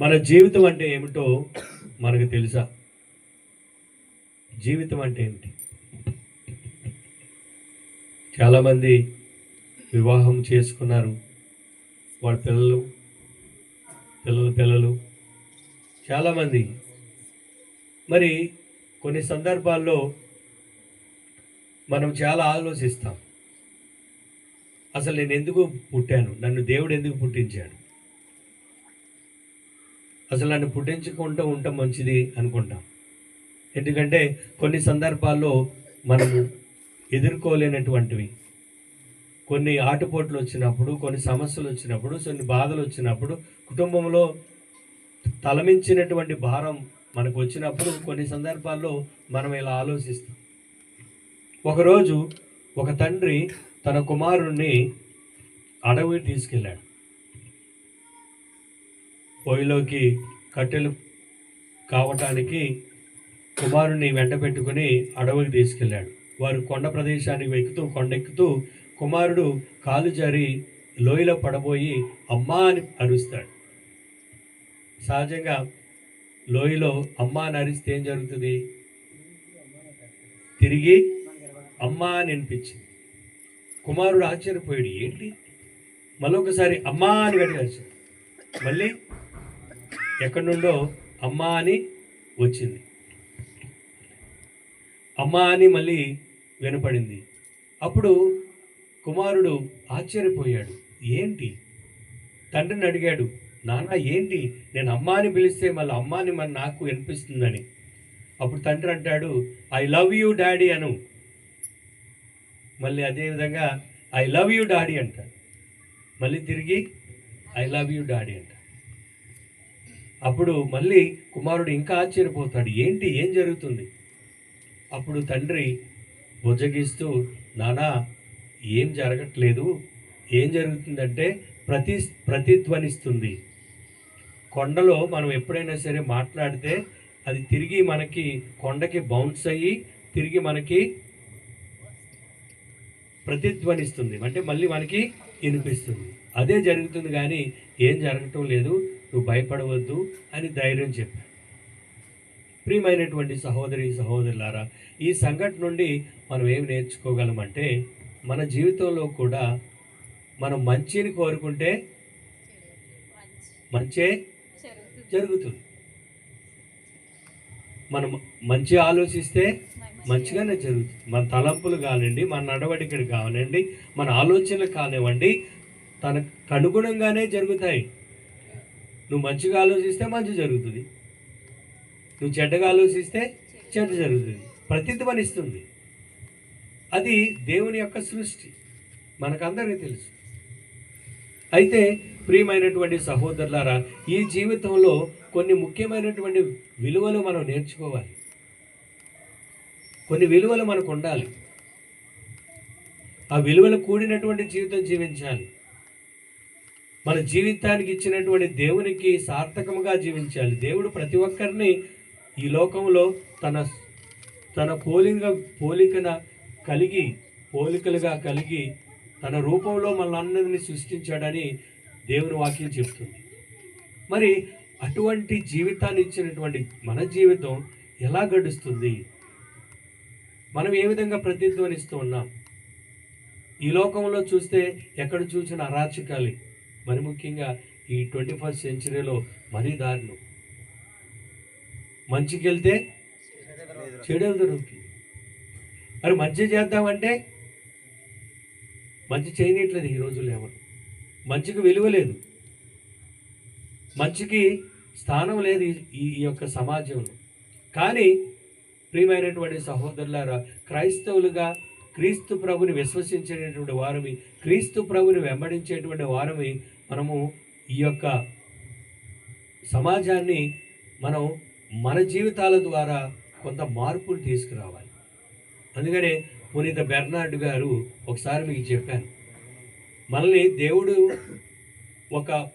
మన జీవితం అంటే ఏమిటో మనకు తెలుసా? జీవితం అంటే ఏమిటి? చాలామంది వివాహం చేసుకున్నారు. వాళ్ళ పిల్లలు పిల్లల పిల్లలు చాలామంది. మరి కొన్ని సందర్భాల్లో మనం చాలా ఆలోచిస్తాం. అసలు నేను ఎందుకు పుట్టాను? నన్ను దేవుడు ఎందుకు పుట్టించాడు? అసలు నన్ను పుట్టించుకుంటూ ఉండటం మంచిది అనుకుంటాం. ఎందుకంటే కొన్ని సందర్భాల్లో మనము ఎదుర్కోలేనటువంటివి. కొన్ని ఆటుపోట్లు వచ్చినప్పుడు కొన్ని సమస్యలు వచ్చినప్పుడు కొన్ని బాధలు వచ్చినప్పుడు కుటుంబంలో తలమించినటువంటి భారం మనకు వచ్చినప్పుడు కొన్ని సందర్భాల్లో మనం ఇలా ఆలోచిస్తాం. ఒకరోజు ఒక తండ్రి తన కుమారుణ్ణి అడవి తీసుకెళ్ళాడు. పొయ్యిలోకి కట్టెలు కావటానికి కుమారుని వెంట పెట్టుకుని అడవికి తీసుకెళ్ళాడు. వారు కొండ ప్రదేశానికి ఎక్కుతూ కొండెక్కుతూ కుమారుడు కాలు జారి లోయలో పడబోయి అమ్మా అని అరుస్తాడు. సహజంగా లోయలో అమ్మా అని అరిస్తే ఏం జరుగుతుంది? తిరిగి అమ్మా అని అనిపించింది కుమారుడు ఆశ్చర్యపోయాడు. ఏంటి? మళ్ళొకసారి అమ్మా అని గట్టిగా మళ్ళీ ఎక్కడి నుండో అమ్మ అని వచ్చింది. అమ్మ అని మళ్ళీ వినపడింది. అప్పుడు కుమారుడు ఆశ్చర్యపోయాడు. ఏంటి? తండ్రిని అడిగాడు. నాన్న ఏంటి? నేను అమ్మాని పిలిస్తే మళ్ళీ అమ్మాని మన నాకు వినిపిస్తుందని. అప్పుడు తండ్రి అంటాడు ఐ లవ్ యూ డాడీ అను. మళ్ళీ అదేవిధంగా ఐ లవ్ యూ డాడీ అంటాడు. మళ్ళీ తిరిగి ఐ లవ్ యూ డాడీ అంటాడు. అప్పుడు మళ్ళీ కుమారుడు ఇంకా ఆశ్చర్యపోతాడు. ఏంటి? ఏం జరుగుతుంది? అప్పుడు తండ్రి బుజ్జగిస్తూ నానా ఏం జరగట్లేదు. ఏం జరుగుతుందంటే ప్రతి ప్రతిధ్వనిస్తుంది. కొండలో మనం ఎప్పుడైనా సరే మాట్లాడితే అది తిరిగి మనకి కొండకి బౌన్స్ అయ్యి తిరిగి మనకి ప్రతిధ్వనిస్తుంది. అంటే మళ్ళీ మనకి వినిపిస్తుంది. అదే జరుగుతుంది కానీ ఏం జరగటం లేదు. నువ్వు భయపడవద్దు అని ధైర్యం చెప్పాడు. ప్రియమైనటువంటి సహోదరి సహోదరులారా ఈ సంఘటన నుండి మనం ఏం నేర్చుకోగలమంటే మన జీవితంలో కూడా మనం మంచిని కోరుకుంటే మంచే జరుగుతుంది. మనం మంచి ఆలోచిస్తే మంచిగానే జరుగుతుంది. మన తలంపులు కానివ్వండి మన నడవడికలు కానివ్వండి మన ఆలోచనలు కానివ్వండి తనకు అనుగుణంగానే జరుగుతాయి. నువ్వు మంచిగా ఆలోచిస్తే మంచి జరుగుతుంది. నువ్వు చెడ్డగా ఆలోచిస్తే చెడ్డ జరుగుతుంది. ప్రతిధ్వనిస్తుంది అది దేవుని యొక్క సృష్టి. మనకందరికీ తెలుసు. అయితే ప్రియమైనటువంటి సహోదరులారా ఈ జీవితంలో కొన్ని ముఖ్యమైనటువంటి విలువలు మనం నేర్చుకోవాలి. కొన్ని విలువలు మనకు ఉండాలి. ఆ విలువలు కూడినటువంటి జీవితం జీవించాలి. మన జీవితానికి ఇచ్చినటువంటి దేవునికి సార్థకముగా జీవించాలి. దేవుడు ప్రతి ఒక్కరిని ఈ లోకంలో తన తన పోలిక పోలికన కలిగి పోలికలుగా కలిగి తన రూపంలో మనల్ని సృష్టించాడని దేవుని వాక్యం చెప్తుంది. మరి అటువంటి జీవితాన్ని ఇచ్చినటువంటి మన జీవితం ఎలా గడుస్తుంది? మనం ఏ విధంగా ప్రతిధ్వనిస్తూ ఉన్నాం? ఈ లోకంలో చూస్తే ఎక్కడ చూసిన అరాచకాలి. మరి ముఖ్యంగా ఈ ట్వంటీ ఫస్ట్ సెంచరీలో మరీ దారుణం మంచికి వెళ్తే చెడలు దొరుకుతుంది మరి మంచి చేద్దామంటే మంచి చేయనట్లేదు ఈ రోజుల్లో ఎవరు. మంచికి విలువ లేదు. మంచికి స్థానం లేదు ఈ- ఈ ఈ యొక్క సమాజంలో. కానీ ప్రియమైనటువంటి సహోదరులారా క్రైస్తవులుగా క్రీస్తు ప్రభుని విశ్వసించేటటువంటి వారమి క్రీస్తు ప్రభుని వెంబడించేటువంటి వారమి మనము ఈ యొక్క సమాజాన్ని మనం మన జీవితాల ద్వారా కొంత మార్పులు తీసుకురావాలి. అందుకనే పునీత బెర్నార్డ్ గారు ఒకసారి మీకు చెప్పాను. మనల్ని దేవుడు ఒక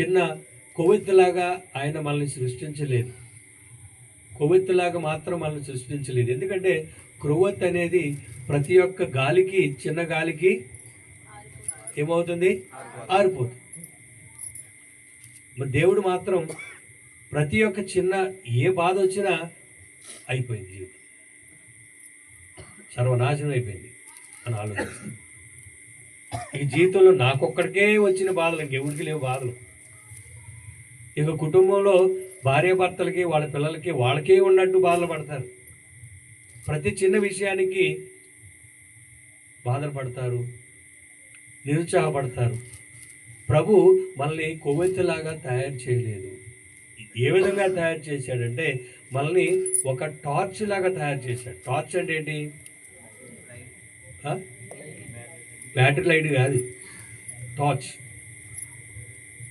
చిన్న కొవ్వెత్తులాగా ఆయన మనల్ని సృష్టించలేదు. కొవ్వెత్తులాగా మాత్రం మనల్ని సృష్టించలేదు. ఎందుకంటే క్రొవ్వెత్తు అనేది ప్రతి ఒక్క గాలికి చిన్న గాలికి ఏమవుతుంది? ఆరిపోతుంది. మరి దేవుడు మాత్రం ప్రతి ఒక్క చిన్న ఏ బాధ వచ్చినా అయిపోయింది జీవితం. సర్వనాశనం అయిపోయింది అని ఆలోచిస్తాం. ఇక జీవితంలో నాకొక్కడికే వచ్చిన బాధలు ఇంకెవరికి లేవు బాధలు. ఇక కుటుంబంలో భార్య భర్తలకి వాళ్ళ పిల్లలకి వాళ్ళకే ఉన్నట్టు బాధలు పడతారు. ప్రతి చిన్న విషయానికి బాధలు పడతారు. నిరుత్సాహపడతారు. ప్రభు మనల్ని కొవ్వెత్తులాగా తయారు చేయలేదు. ఏ విధంగా తయారు చేశాడంటే మనల్ని ఒక టార్చ్ లాగా తయారు చేశాడు. టార్చ్ అంటే ఏంటి? బ్యాటరీ లైట్ కాదు. టార్చ్.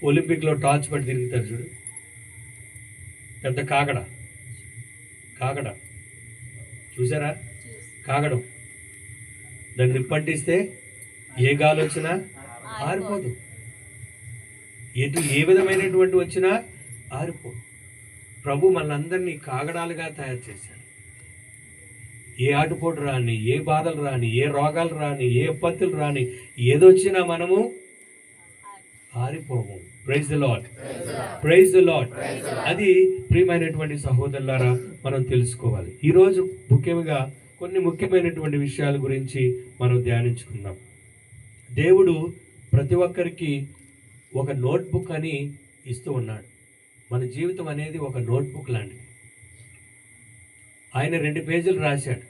ఒలింపిక్లో టార్చ్ పట్టి తిరుగుతారు చూడు. పెద్ద కాకడ. కాకడ. చూసారా? కాగడం దాన్ని నిప్పంటిస్తే ఏ గాలి వచ్చినా ఆరిపోదు. ఎటు ఏ విధమైనటువంటి వచ్చినా ఆరిపోదు. ప్రభు మనందరినీ కాగడాలుగా తయారు చేశాడు. ఏ ఆటుపోటు రాని ఏ బాధలు రాని ఏ రోగాలు రాని ఏ పత్తులు రాని ఏదొచ్చినా మనము ఆరిపోము. Praise the Lord praise the Lord అది ప్రియమైనటువంటి సహోదరులారా మనం తెలుసుకోవాలి. ఈరోజు ముఖ్యంగా కొన్ని ముఖ్యమైనటువంటి విషయాల గురించి మనం ధ్యానించుకుందాం. దేవుడు ప్రతి ఒక్కరికి ఒక నోట్బుక్ అని ఇస్తూ ఉన్నాడు. మన జీవితం అనేది ఒక నోట్బుక్ లాంటిది. ఆయన రెండు పేజీలు రాశాడు.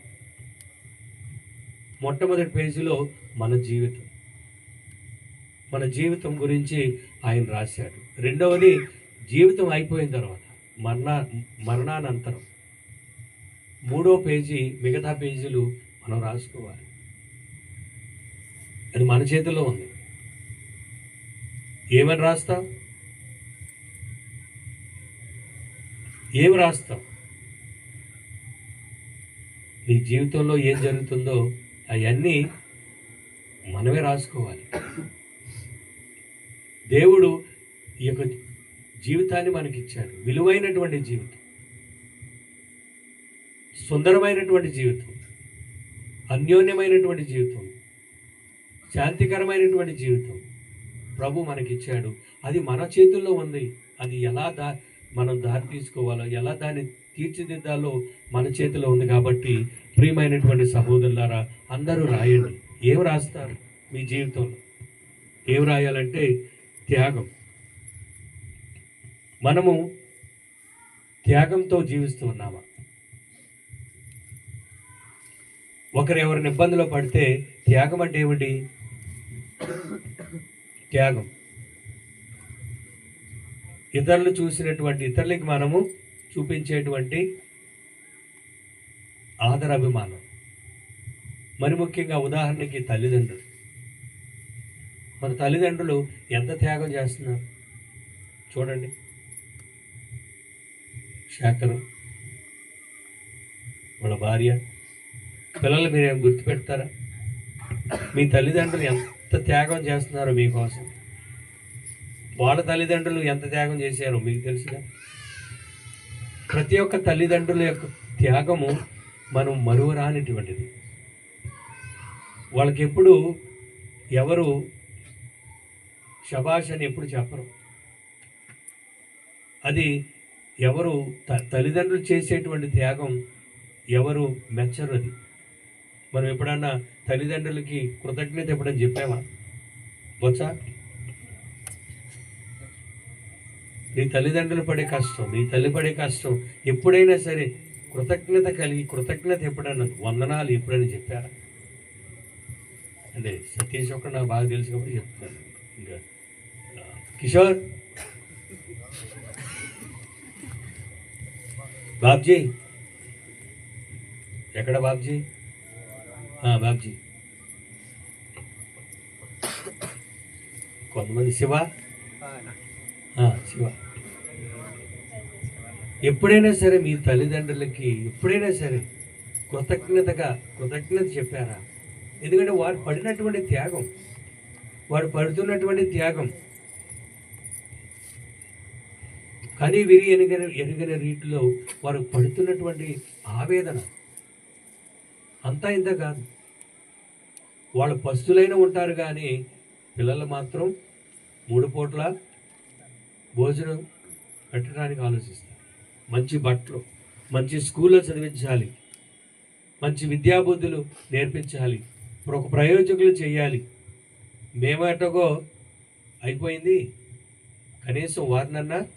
మొట్టమొదటి పేజీలో మన జీవితం. మన జీవితం గురించి ఆయన రాశాడు. రెండవది జీవితం అయిపోయిన తర్వాత మరణ మరణానంతరం. మూడో పేజీ మిగతా పేజీలు మనం రాసుకోవాలి. అది మన చేతిలో ఉంది. ఏమని రాస్తావు ఏమి రాస్తావు నీ జీవితంలో ఏం జరుగుతుందో అవన్నీ మనమే రాసుకోవాలి. దేవుడు ఈ యొక్క జీవితాన్ని మనకిచ్చాడు. విలువైనటువంటి జీవితం. సుందరమైనటువంటి జీవితం. అన్యోన్యమైనటువంటి జీవితం. శాంతికరమైనటువంటి జీవితం ప్రభు మనకిచ్చాడు. అది మన చేతుల్లో ఉంది. అది ఎలా దా మనం దారి తీసుకోవాలో ఎలా దాన్ని తీర్చిదిద్దాలో మన చేతిలో ఉంది కాబట్టి ప్రియమైనటువంటి సహోదరులారా అందరూ రాయండి. ఏం రాస్తారు మీ జీవితంలో? ఏం రాయాలంటే త్యాగం. మనము త్యాగంతో జీవిస్తూ ఉన్నామా? ఒకరు ఎవరిని ఇబ్బందిలో పడితే త్యాగం అంటే ఏమిటి? త్యాగం. ఇతరులు చూసినటువంటి ఇతరులకి మనము చూపించేటువంటి ఆదరాభిమానం. మరి ముఖ్యంగా ఉదాహరణకి తల్లిదండ్రులు. మన తల్లిదండ్రులు ఎంత త్యాగం చేస్తున్నారు? చూడండి. శాఖలు. వాళ్ళ భార్య. పిల్లలు మీరేం గుర్తుపెడతారా? మీ తల్లిదండ్రులు ఎంత ఎంత త్యాగం చేస్తున్నారో మీకోసం? వాళ్ళ తల్లిదండ్రులు ఎంత త్యాగం చేశారో మీకు తెలుసుగా? ప్రతి ఒక్క తల్లిదండ్రుల యొక్క త్యాగము మనం మరువరానిటువంటిది. వాళ్ళకి ఎప్పుడు ఎవరు శబాష్ అని ఎప్పుడు చెప్పరు. అది ఎవరు త- తల్లిదండ్రులు చేసేటువంటి త్యాగం ఎవరు మెచ్చరు అది. మనం ఎప్పుడన్నా తల్లిదండ్రులకి కృతజ్ఞత ఎప్పుడని చెప్పామా? వచ్చా? నీ తల్లిదండ్రులు పడే కష్టం నీ తల్లి పడే కష్టం ఎప్పుడైనా సరే కృతజ్ఞత కలిగి కృతజ్ఞత ఎప్పుడన్నా వందనాలు ఎప్పుడైనా చెప్పారా? అంటే సతీష్ ఒక్కడ నాకు బాగా తెలుసు కాబట్టి చెప్తున్నాను. ఇంకా కిషోర్? బాబ్జీ? ఎక్కడ బాబ్జీ? బాబ్జీ. కొంతమంది శివ. శివ. ఎప్పుడైనా సరే మీ తల్లిదండ్రులకి ఎప్పుడైనా సరే కృతజ్ఞతగా కృతజ్ఞత చెప్పారా? ఎందుకంటే వారు పడినటువంటి త్యాగం వాడు పడుతున్నటువంటి త్యాగం. కానీ విరి ఎరుగని ఎనుగని రీతిలో వారు పడుతున్నటువంటి ఆవేదన అంతా ఇంత కాదు. వాళ్ళు పస్తులైన ఉంటారు కానీ పిల్లలు మాత్రం మూడు పూట్ల భోజనం పెట్టడానికి ఆలోచిస్తారు. మంచి బట్టలు మంచి స్కూల్లో చదివించాలి మంచి విద్యాబుద్ధులు నేర్పించాలి ఇప్పుడు ఒక ప్రయోజకులు చేయాలి. మేమేటగో అయిపోయింది. కనీసం వారినన్నా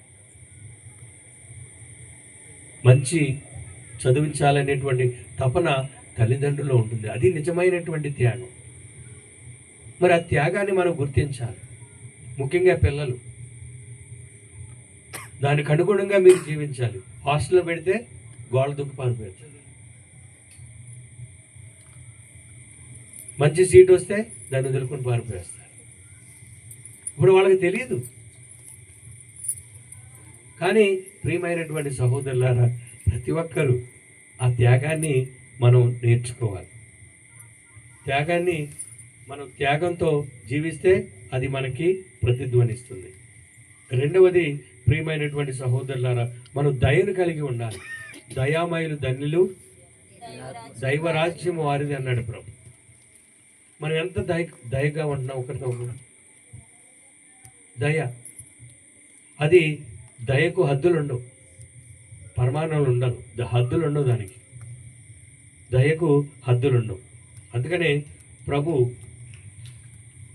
మంచి చదివించాలనేటువంటి తపన తల్లిదండ్రుల్లో ఉంటుంది. అది నిజమైనటువంటి త్యాగం. మరి ఆ త్యాగాన్ని మనం గుర్తించాలి. ముఖ్యంగా పిల్లలు. దానికి అనుగుణంగా మీరు జీవించాలి. హాస్టల్లో పెడితే గోడ దుక్కు పారిపోతుంది మంచి సీట్ వస్తే దాన్ని వదులుకొని పారిపోయేస్తారు. ఇప్పుడు వాళ్ళకి తెలియదు కానీ ప్రియమైనటువంటి సహోదరులారా ప్రతి ఒక్కరూ ఆ త్యాగాన్ని మనం నేర్చుకోవాలి. త్యాగాన్ని మనం త్యాగంతో జీవిస్తే అది మనకి ప్రతిధ్వనిస్తుంది. రెండవది ప్రియమైనటువంటి సహోదరులారా మనం దయను కలిగి ఉండాలి. దయామయులు ధన్యులు దైవరాజ్యం వారిది అన్నాడు ప్రభు. మనం ఎంత దయ దయగా ఉంటున్నాం ఒకరితో ఒకరు? దయ. అది దయకు హద్దులు ఉండవు పరమాణాలు ఉండవు హద్దులు ఉండవు దానికి. దయకు హద్దులు ఉండవు అందుకనే ప్రభు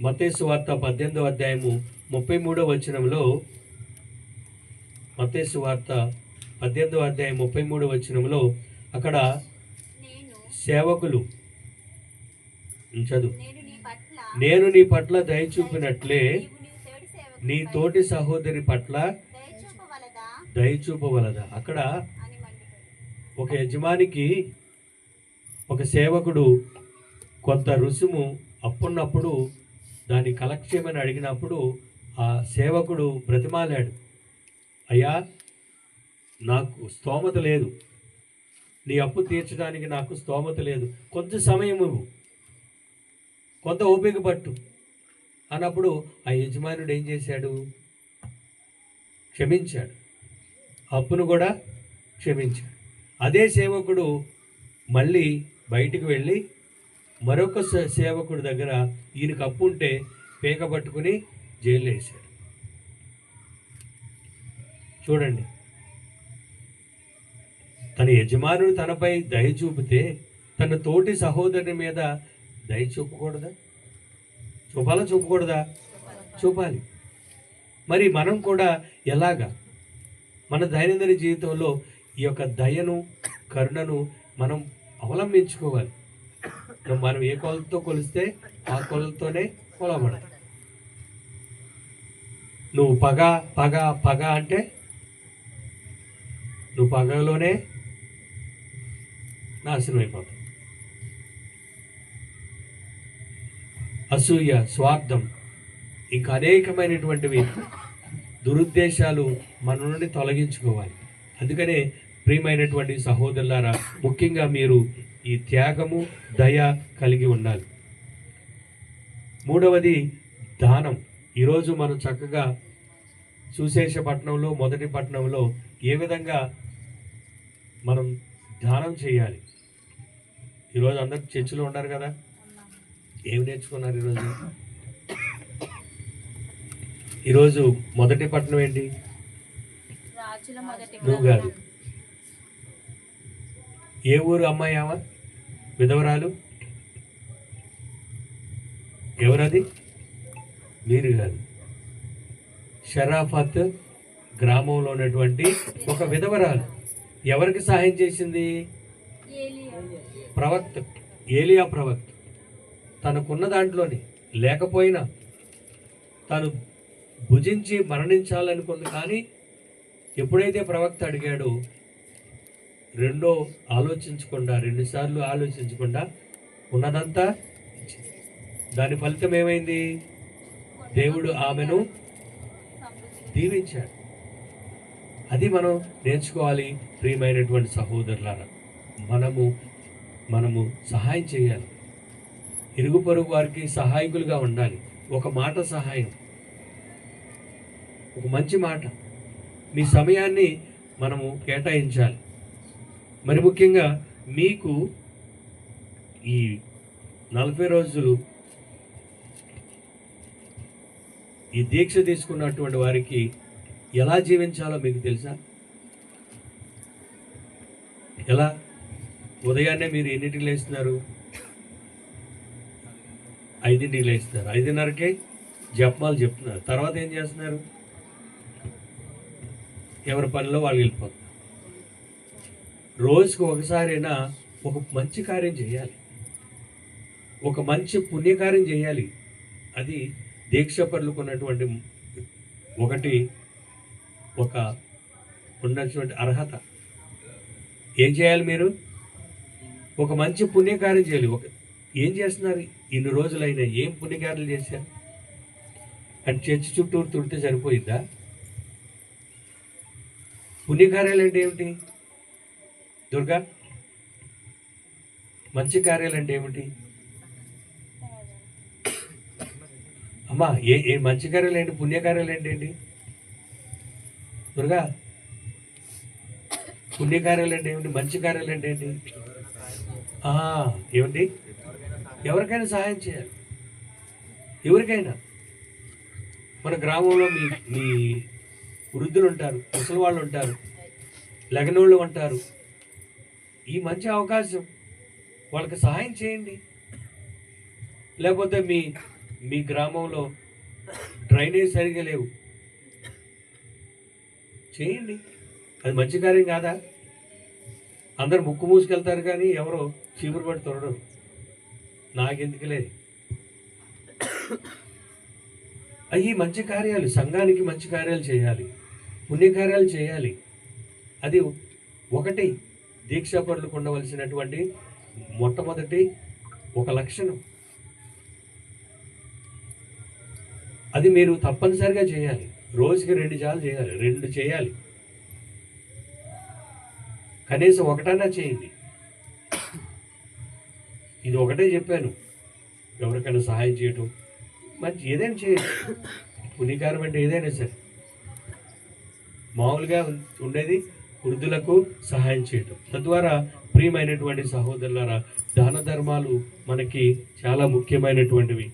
మతేసు వార్త పద్దెనిమిదవ అధ్యాయము ముప్పై మూడవ వచనంలో మతేసు వార్త పద్దెనిమిదవ అధ్యాయం ముప్పై మూడవ వచనంలో అక్కడ సేవకులు చదువు. నేను నీ పట్ల దయ చూపినట్లే నీ తోటి సహోదరి పట్ల దయ చూపవలదా? అక్కడ ఒక యజమానికి ఒక సేవకుడు కొంత రుసుము అప్పున్నప్పుడు దాన్ని కలెక్ట్ చేయమని అడిగినప్పుడు ఆ సేవకుడు బ్రతిమాలాడు. అయ్యా నాకు స్తోమత లేదు. నీ అప్పు తీర్చడానికి నాకు స్తోమత లేదు. కొంచెం సమయం ఇవ్వు. కొంత ఓపిక పట్టు. అన్నప్పుడు ఆ యజమానుడు ఏం చేశాడు? క్షమించాడు. అప్పును కూడా క్షమించాడు. అదే సేవకుడు మళ్ళీ బయటికి వెళ్ళి మరొక సేవకుడి దగ్గర ఈయనకు అప్పు ఉంటే పేక పట్టుకుని జైలు వేశాడు. చూడండి. తన యజమానుడు తనపై దయ చూపితే తన తోటి సహోదరుని మీద దయ చూపకూడదా? చూపాలా? చూపకూడదా? చూపాలి. మరి మనం కూడా ఎలాగా? మన దైనందిన జీవితంలో ఈ యొక్క దయను కరుణను మనం అవలంబించుకోవాలి. మనం ఏ కొలతో కొలిస్తే ఆ కొలతోనే కొలబడదు నువ్వు పగ పగ పగ అంటే నువ్వు పగలోనే నాశనం అయిపోతావు. అసూయ స్వార్థం ఇంకా అనేకమైనటువంటివి దురుద్దేశాలు మన నుండి తొలగించుకోవాలి. అందుకనే ప్రియమైనటువంటి సహోదరులారా ముఖ్యంగా మీరు ఈ త్యాగము దయ కలిగి ఉండాలి. మూడవది దానం. ఈరోజు మనం చక్కగా సుశేషపట్నంలో మొదటి పట్టణంలో ఏ విధంగా మనం ధ్యానం చేయాలి? ఈరోజు అందరు చర్చిలో ఉన్నారు కదా? ఏం నేర్చుకున్నారు ఈరోజు? ఈరోజు మొదటి పట్టణం ఏంటి? నువ్వు కాదు. ఏ ఊరు అమ్మాయి ఆమె? విధవరాలు? ఎవరది? మీరు కాదు షరాఫత్ గ్రామంలో ఉన్నటువంటి ఒక విధవరాలు. ఎవరికి సహాయం చేసింది? ప్రవక్త ఏలియా ప్రవక్త. తనకున్న దాంట్లోని. లేకపోయినా తను భుజించి మరణించాలనుకుంది కానీ ఎప్పుడైతే ప్రవక్త అడిగాడో రెండో ఆలోచించకుండా రెండుసార్లు ఆలోచించకుండా ఉన్నదంతా దాని ఫలితం ఏమైంది? దేవుడు ఆమెను దీవించాడు. అది మనం నేర్చుకోవాలి ప్రియమైనటువంటి సహోదరులారా. మనము మనము సహాయం చేయాలి. ఇరుగు పొరుగు వారికి సహాయకులుగా ఉండాలి. ఒక మాట సహాయం. ఒక మంచి మాట. మీ సమయాన్ని మనము కేటాయించాలి. మరి ముఖ్యంగా మీకు ఈ నలభై రోజులు ఈ దీక్ష తీసుకున్నటువంటి వారికి ఎలా జీవించాలో మీకు తెలుసా? ఎలా? ఉదయాన్నే మీరు ఎన్నింటికి లేస్తున్నారు? ఐదింటికి లేస్తున్నారు. ఐదున్నరకే జపమాలు చెప్తున్నారు. తర్వాత ఏం చేస్తున్నారు? ఎవరి పనిలో వాళ్ళు వెళ్ళిపోతారు. రోజుకు ఒకసారైనా ఒక మంచి కార్యం చేయాలి. ఒక మంచి పుణ్యకార్యం చేయాలి. అది దీక్ష పరులుకున్నటువంటి ఒకటి ఒక ఉన్నటువంటి అర్హత. ఏం చేయాలి మీరు? ఒక మంచి పుణ్యకార్యం చేయాలి. ఒక ఏం చేస్తున్నారు? ఇన్ని రోజులైనా ఏం పుణ్యకార్యాలు చేశారు? అంటే చర్చి చుట్టూరు తుడితే సరిపోయిందా పుణ్యకార్యాలు అంటే ఏమిటి? దుర్గా మంచి కార్యాలు అంటే ఏమిటి? అమ్మా ఏ ఏ మంచి కార్యాలు ఏంటి పుణ్యకార్యాలు ఏంటి? దుర్గా పుణ్యకార్యాలు అంటే ఏమిటి? మంచి కార్యాలు అంటే ఏంటి ఏమిటి? ఎవరికైనా సహాయం చేయాలి. ఎవరికైనా. మన గ్రామంలో మీ మీ వృద్ధులు ఉంటారు ముసలి వాళ్ళు ఉంటారు లగ్నోళ్ళు ఉంటారు ఈ మంచి అవకాశం వాళ్ళకి సహాయం చేయండి. లేకపోతే మీ మీ గ్రామంలో డ్రైనేజ్ సరిగా లేవు. చేయండి. అది మంచి కార్యం కాదా? అందరు ముక్కు మూసుకెళ్తారు కానీ ఎవరో చీపురు పడి తొరడరు నాకెందుకులే? అవి మంచి కార్యాలు సంఘానికి మంచి కార్యాలు చేయాలి. పుణ్యకార్యాలు చేయాలి. అది ఒకటి. దీక్షాపరులకు ఉండవలసినటువంటి మొట్టమొదటి ఒక లక్షణం. అది మీరు తప్పనిసరిగా చేయాలి. రోజుకి రెండు జాలు చేయాలి రెండు చేయాలి. కనీసం ఒకటన్నా చేయండి. ఇది ఒకటే చెప్పాను. ఎవరికైనా సహాయం చేయటం మంచి ఏదైనా చేయండి. పుణ్యకారం అంటే ఏదైనా సరే. మామూలుగా ఉండేది వృద్ధులకు సహాయం చేయటం. తద్వారా ప్రియమైనటువంటి సహోదరులారా దాన ధర్మాలు మనకి చాలా ముఖ్యమైనటువంటివి.